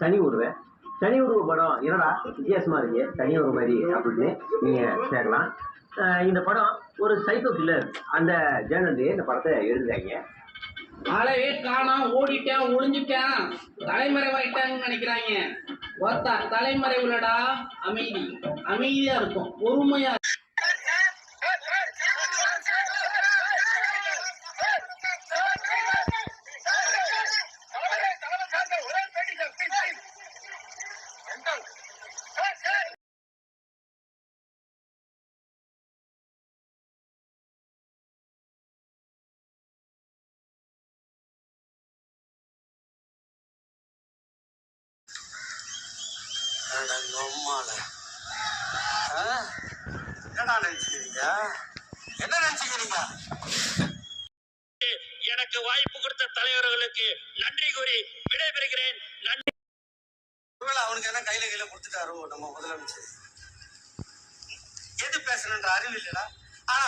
சனி உருவ. சனி உருவ படம் என்னடா வித்தியாசமா இருக்கு? சனி உருவ மாதிரி அப்படின்னு நீங்க கேட்கலாம். இந்த படம் ஒரு சைக்கோ கில்லர் அந்த ஜேர்னல் இந்த படத்தை எழுதுறாங்க. ஆளவே காணோம் ஓடிட்டேன் ஒளிஞ்சிட்டேன். தலைமறைவாயிட்டாங்கன்னு நினைக்கிறாங்க. ஒத்தா தலைமறைவுலடா அமைதி. அமைதியா இருக்கும் பொறுமையா என்னடா நினைச்சுக்கிறீங்க? என்ன நினைச்சுக்கிறீங்க? எனக்கு வாய்ப்பு கொடுத்த தலைவர்களுக்கு நன்றி கூறி விடைபெறுகிறேன். நன்றி. அவனுக்கு என்ன கையில கையில கொடுத்துட்டாரோ நம்ம முதலமைச்சர். எது பேசணுன்ற அறிவு இல்லடா. ஆனா